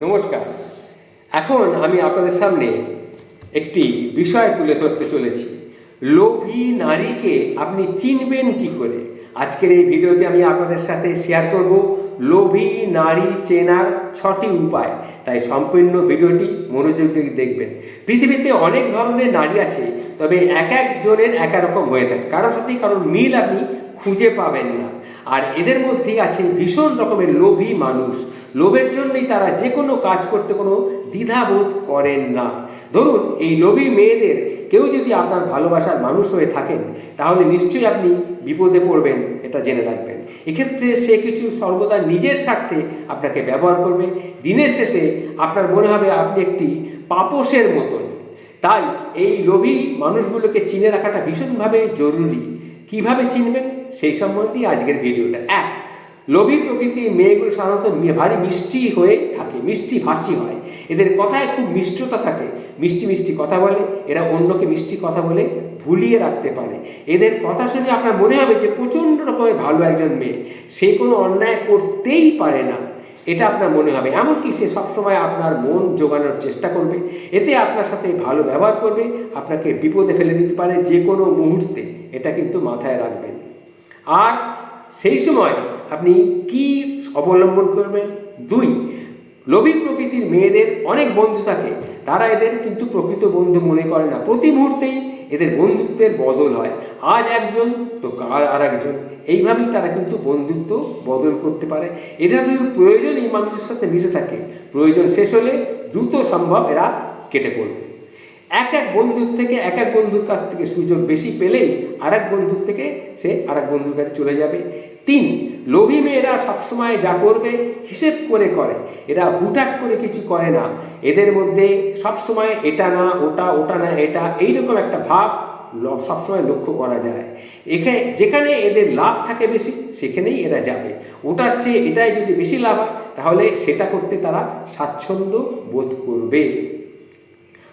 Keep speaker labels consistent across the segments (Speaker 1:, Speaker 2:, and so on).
Speaker 1: নমস্কার। এখন আমি আপনাদের সামনে একটি বিষয় তুলে ধরতে চলেছি। লোভী নারীকে আপনি চিনবেন কি করে? আজকের এই ভিডিওতে আমি আপনাদের সাথে শেয়ার করব লোভী নারী চেনার ছটি উপায়। তাই সম্পূর্ণ ভিডিওটি মনোযোগ দিয়ে দেখবেন। পৃথিবীতে অনেক ধরনের নারী আছে, তবে এক একজনের এক রকম হয়ে থাকে। কারোর সাথেই কারোর মিল আপনি খুঁজে পাবেন না। আর এদের মধ্যেই আছে ভীষণ রকমের লোভী মানুষ। লোভের জন্যই তারা যে কোনো কাজ করতে কোনো দ্বিধাবোধ করেন না। ধরুন, এই লোভী মেয়েদের কেউ যদি আপনার ভালোবাসার মানুষ হয়ে থাকেন, তাহলে নিশ্চয়ই আপনি বিপদে পড়বেন, এটা জেনে রাখবেন। এক্ষেত্রে সে কিছু সর্বদা নিজের স্বার্থে আপনাকে ব্যবহার করবে। দিনের শেষে আপনার মনে হবে আপনি একটি পাপসের মতন। তাই এই লোভী মানুষগুলোকে চিনে রাখাটা ভীষণভাবে জরুরি। কীভাবে চিনবেন? সেই সম্বন্ধেই আজকের ভিডিওটা। এক লোভী প্রকৃতির মেয়েগুলো সাধারণত ভারী মিষ্টি হয়ে থাকে, মিষ্টি ভাষী হয়। এদের কথায় খুব মিষ্টতা থাকে। মিষ্টি মিষ্টি কথা বলে, এরা অন্যকে মিষ্টি কথা বলে ভুলিয়ে রাখতে পারে। এদের কথা শুনে আপনার মনে হবে যে প্রচণ্ড রকমের ভালো একজন মেয়ে। সে কোনো অন্যায় করতেই পারে না। এটা আপনার মনে হবে। এমনকি সে সবসময় আপনার মন জোগানোর চেষ্টা করবে। এতে আপনার সাথে ভালো ব্যবহার করবে। আপনাকে বিপদে ফেলে দিতে পারে যে কোনো মুহূর্তে। এটা কিন্তু মাথায় রাখবেন। আর সেই সময় আপনি কি অবলম্বন করবেন? দুই, লোভী প্রকৃতির মেয়েদের অনেক বন্ধু থাকে। তারা এদের কিন্তু প্রকৃত বন্ধু মনে করে না। প্রতি মুহূর্তেই এদের বন্ধুত্বের বদল হয়। আজ একজন, তো কাল আর একজন এইভাবেই তারা কিন্তু বন্ধুত্ব বদল করতে পারে। এটা যদি প্রয়োজন এই মানুষের সাথে মিশে থাকে। প্রয়োজন শেষ হলে দ্রুত সম্ভব এরা কেটে পড়বে। এক এক বন্ধুর থেকে এক এক বন্ধুর কাছ থেকে সুযোগ বেশি পেলেই আর এক বন্ধুর থেকে সে আর এক বন্ধুর কাছে চলে যাবে। তিন, লোভী মেয়েরা সবসময় যা করবে হিসেব করে করে। এরা হুটহাট করে কিছু করে না। এদের মধ্যে সবসময় এটা না, ওটা ওটা না, এটা এইরকম একটা ভাব সবসময় লক্ষ্য করা যায়। এখানে যেখানে এদের লাভ থাকে বেশি, সেখানেই এরা যাবে। ওটার চেয়ে এটাই যদি বেশি লাভ হয়, তাহলে সেটা করতে তারা স্বাচ্ছন্দ্য বোধ করবে।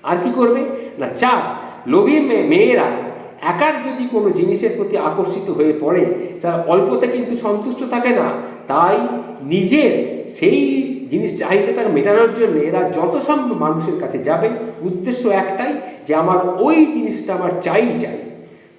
Speaker 1: আর কি করবে? না, চার, লোভী মেয়ে- মেয়েরা একার যদি কোনো জিনিসের প্রতি আকর্ষিত হয়ে পড়ে, তারা অল্পতে কিন্তু সন্তুষ্ট থাকে না। তাই নিজের সেই জিনিস চাহিদাটা মেটানোর জন্য এরা যত সম্ভব মানুষের কাছে যাবে। উদ্দেশ্য একটাই যে আমার ওই জিনিসটা আমার চাই চাই।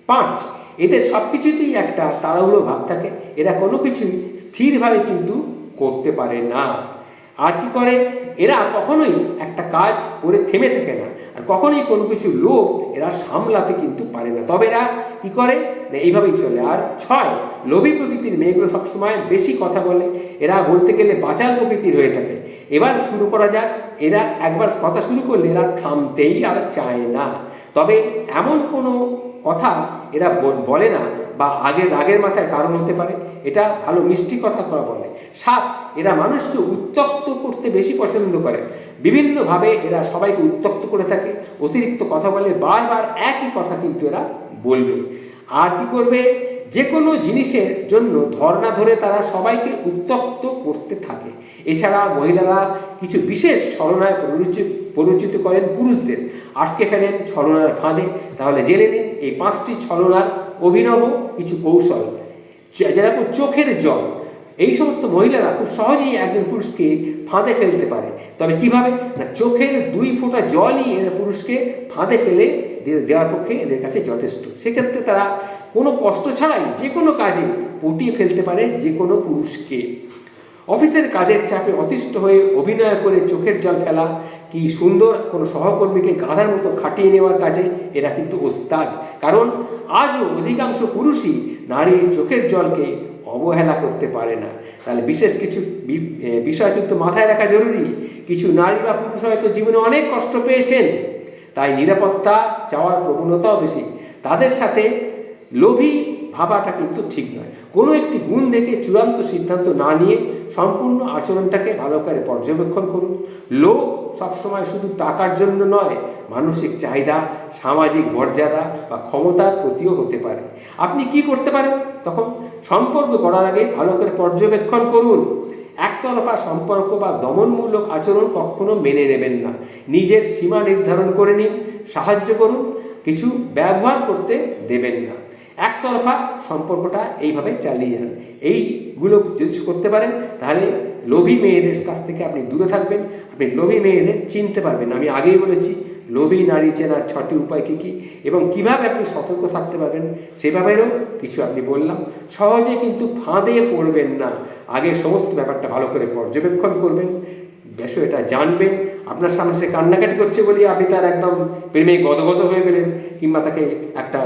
Speaker 1: পাঁচ, এদের সব কিছুতেই একটা তাড়াহুড়ো ভাব থাকে। এরা কোনো কিছুই স্থিরভাবে কিন্তু করতে পারে না। আর কি করে? এরা কখনোই একটা কাজ করে থেমে থাকে না। আর কখনোই কোনো কিছু লোভ এরা সামলাতে কিন্তু পারে না। তবে এরা কি করে? না, এইভাবেই চলে। আর ছয়, লোভী প্রকৃতির মেয়েগুলো সবসময় বেশি কথা বলে। এরা বলতে গেলে বাচাল প্রকৃতির হয়ে থাকে। এবার শুরু করা যাক। এরা একবার কথা শুরু করলে এরা থামতেই আর চায় না। তবে এমন কোনো কথা এরা বলে না বা আগের রাগের মাথায় কারণ হতে পারে। এটা ভালো মিষ্টি কথা করা বলে। সাত, এরা মানুষকে উত্তক্ত করতে বেশি পছন্দ করে। বিভিন্নভাবে এরা সবাইকে উত্তক্ত করে থাকে। অতিরিক্ত কথা বলে বারবার একই কথা কিন্তু এরা বলবে। আর কি করবে? যে কোনো জিনিসের জন্য ধর্ণা ধরে তারা সবাইকে উত্তক্ত করতে থাকে। এছাড়া মহিলারা কিছু বিশেষ ছলনায় প্ররোচিত পরিচিত করেন পুরুষদের। আটকে ফেলেন ছলনার ফাঁদে। তাহলে জেনে নিন, এই পাঁচটি ছলনার অভিনব কিছু কৌশল, যে- যেরকম চোখের জল। এই সমস্ত মহিলারা খুব সহজেই একজন পুরুষকে ফাঁদে ফেলতে পারে। তবে কীভাবে? না, চোখের দুই ফোঁটা জলই পুরুষকে ফাঁদে ফেলে দেওয়ার পক্ষে এদের কাছে যথেষ্ট। সেক্ষেত্রে তারা কোনো কষ্ট ছাড়াই যে কোনো কাজে পটিয়ে ফেলতে পারে যে কোনো পুরুষকে। অফিসের কাজের চাপে অতিষ্ঠ হয়ে অভিনয় করে চোখের জল ফেলা কি সুন্দর কোনো সহকর্মীকে গাধার মতো খাটিয়ে নেওয়ার কাজে এরা কিন্তু ওস্তাদ। কারণ আজও অধিকাংশ পুরুষই নারীর চোখের জলকে অবহেলা করতে পারে না। তাহলে বিশেষ কিছু বিষয় কিন্তু মাথায় রাখা জরুরি। কিছু নারী বা পুরুষ হয়তো জীবনে অনেক কষ্ট পেয়েছেন, তাই নিরাপত্তা চাওয়ার প্রবণতাও বেশি। তাদের সাথে লোভী ভাবাটা কিন্তু ঠিক নয়। কোনো একটি গুণ দেখে চূড়ান্ত সিদ্ধান্ত না নিয়ে সম্পূর্ণ আচরণটাকে ভালো করে পর্যবেক্ষণ করুন। লোভ সবসময় শুধু টাকার জন্য নয়, মানসিক চাহিদা, সামাজিক মর্যাদা বা ক্ষমতার প্রতিও হতে পারে। আপনি কি করতে পারেন? তখন সম্পর্ক করার আগে ভালো করে পর্যবেক্ষণ করুন। একতরফা সম্পর্ক বা দমনমূলক আচরণ কখনো মেনে নেবেন না। নিজের সীমা নির্ধারণ করে নিন, সাহায্য করুন, কিছু ব্যবহার করতে দেবেন না। একতরফা সম্পর্কটা এইভাবে চালিয়ে যান। এইগুলো যদি করতে পারেন, তাহলে লোভী মেয়েদের কাছ থেকে আপনি দূরে থাকবেন, আপনি লোভী মেয়েদের চিনতে পারবেন। আমি আগেই বলেছি, লোভী নারী চেনার ছটি উপায় কী কী এবং কীভাবে আপনি সতর্ক থাকতে পারবেন সে ব্যাপারেও কিছু আপনি বললাম। সহজে কিন্তু ফাঁদে পড়বেন না। আগে সমস্ত ব্যাপারটা ভালো করে পর্যবেক্ষণ করবেন বিষয়টা জানবেন। আপনার সামনে সে কান্নাকাটি করছে বলে আপনি তার একদম প্রেমে গদগদ হয়ে গেলেন কিংবা তাকে একটা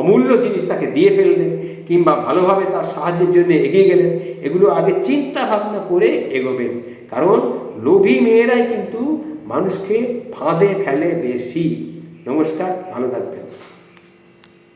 Speaker 1: অমূল্য জিনিস তাকে দিয়ে ফেললেন, কিংবা ভালোভাবে তার সাহায্যের জন্য এগিয়ে গেলেন, এগুলো আগে চিন্তা ভাবনা করে এগোবেন। কারণ লোভী মেয়েরাই কিন্তু মানুষকে ফাঁদে ফেলে বেশি। নমস্কার, ভালো থাকবেন।